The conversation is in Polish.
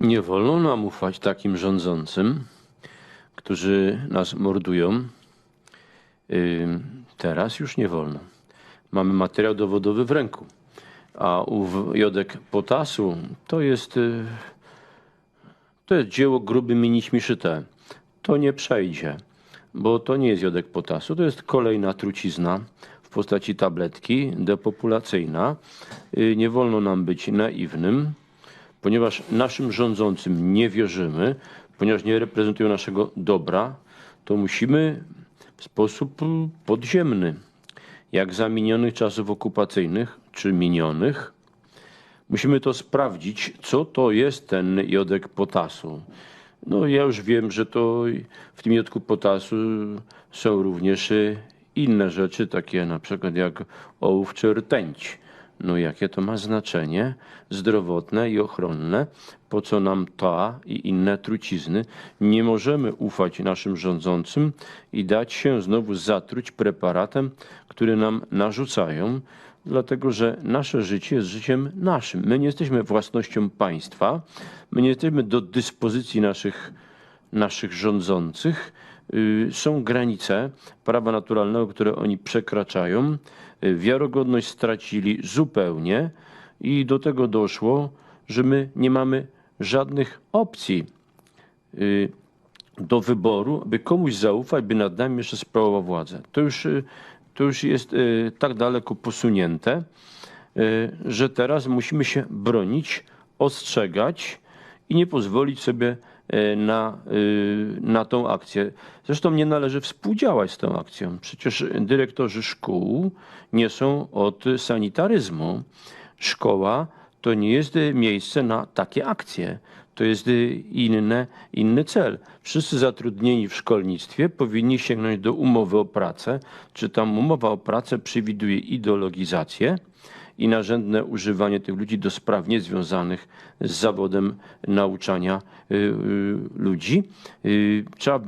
Nie wolno nam ufać takim rządzącym, którzy nas mordują. Teraz już nie wolno. Mamy materiał dowodowy w ręku. A ów jodek potasu to jest, y, to jest dzieło grubymi nićmi szyte. To nie przejdzie, bo to nie jest jodek potasu, to jest kolejna trucizna w postaci tabletki depopulacyjna. Y, Nie wolno nam być naiwnym ponieważ naszym rządzącym nie wierzymy, ponieważ nie reprezentują naszego dobra, to musimy w sposób podziemny, jak za minionych czasów okupacyjnych czy minionych, musimy to sprawdzić, co to jest ten jodek potasu. No ja już wiem, że to w tym jodku potasu są również inne rzeczy, takie na przykład jak ołów czy rtęć. No jakie to ma znaczenie zdrowotne i ochronne? Po co nam ta i inne trucizny? Nie możemy ufać naszym rządzącym i dać się znowu zatruć preparatem, który nam narzucają, dlatego że nasze życie jest życiem naszym. My nie jesteśmy własnością państwa, my nie jesteśmy do dyspozycji naszych, naszych rządzących. Y, Są granice prawa naturalnego, które oni przekraczają. Y, Wiarygodność stracili zupełnie i do tego doszło, że my nie mamy żadnych opcji y, do wyboru, by komuś zaufać, by nad nami jeszcze sprawował władzę. To już, to już jest tak daleko posunięte, że teraz musimy się bronić, ostrzegać i nie pozwolić sobie na, y, na tą akcję. Zresztą nie należy współdziałać z tą akcją. Przecież dyrektorzy szkół nie są od sanitaryzmu. Szkoła to nie jest y, miejsce na takie akcje. To jest y, inne, inny cel. Wszyscy zatrudnieni w szkolnictwie powinni sięgnąć do umowy o pracę. Czy tam umowa o pracę przewiduje ideologizację i narzędne używanie tych ludzi do spraw niezwiązanych z zawodem nauczania y, y, ludzi. Y, Trzeba